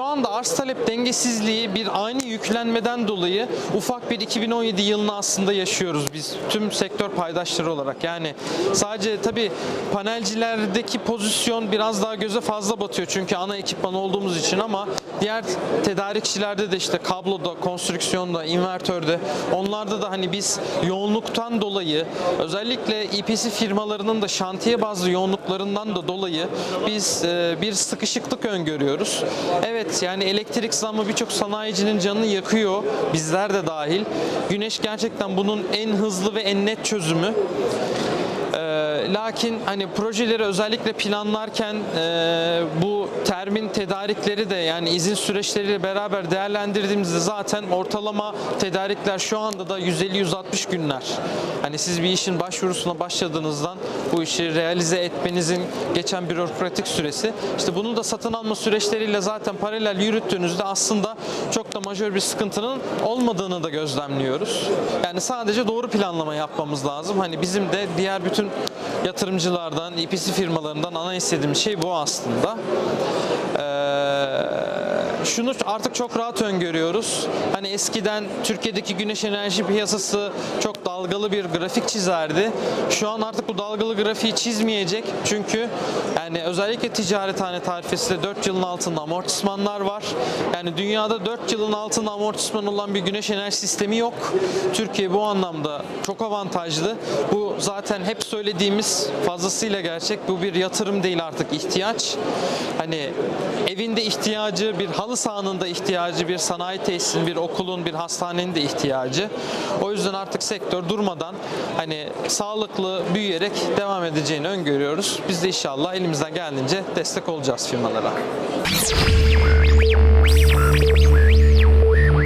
arz talep dengesizliği bir aynı yüklenmeden dolayı ufak bir 2017 yılını aslında yaşıyoruz biz tüm sektör paydaşları olarak. Yani sadece tabii panelcilerdeki pozisyon biraz daha göze fazla batıyor çünkü ana ekipman olduğumuz için ama diğer tedarikçilerde de işte kabloda, konstrüksiyonda, invertörde onlarda da hani biz yoğunluktan dolayı özellikle EPC firmalarının da şantiye bazlı yoğunluklarından da dolayı biz e, bir sıkışıklık öngörüyoruz. Evet yani elektrik zammı birçok sanayicinin canını yakıyor bizler de dahil. Güneş gerçekten bunun en hızlı ve en net çözümü. Ee, lakin hani projeleri özellikle planlarken e, bu termin tedarikleri de yani izin süreçleriyle beraber değerlendirdiğimizde zaten ortalama tedarikler şu anda da 150-160 günler. Hani siz bir işin başvurusuna başladığınızdan bu işi realize etmenizin geçen bürokratik süresi. İşte bunu da satın alma süreçleriyle zaten paralel yürüttüğünüzde aslında çok da majör bir sıkıntının olmadığını da gözlemliyoruz. Yani sadece doğru planlama yapmamız lazım. Hani bizim de diğer bütün yatırımcılardan, EPC firmalarından ana istediğimiz şey bu aslında. Ee, şunu artık çok rahat öngörüyoruz. Hani eskiden Türkiye'deki güneş enerji piyasası çok dalgalı bir grafik çizerdi. Şu an artık bu dalgalı grafiği çizmeyecek. Çünkü yani özellikle ticarethane tarifesinde 4 yılın altında amortismanlar var. Yani dünyada 4 yılın altında amortisman olan bir güneş enerji sistemi yok. Türkiye bu anlamda çok avantajlı. Bu zaten hep söylediğimiz fazlasıyla gerçek. Bu bir yatırım değil artık ihtiyaç. Hani evinde ihtiyacı, bir halı sahanın da ihtiyacı, bir sanayi tesisinin, bir okulun, bir hastanenin de ihtiyacı. O yüzden artık sektör durmadan hani sağlıklı büyüyerek devam edeceğini öngörüyoruz. Biz de inşallah elimizden geldiğince destek olacağız firmalara.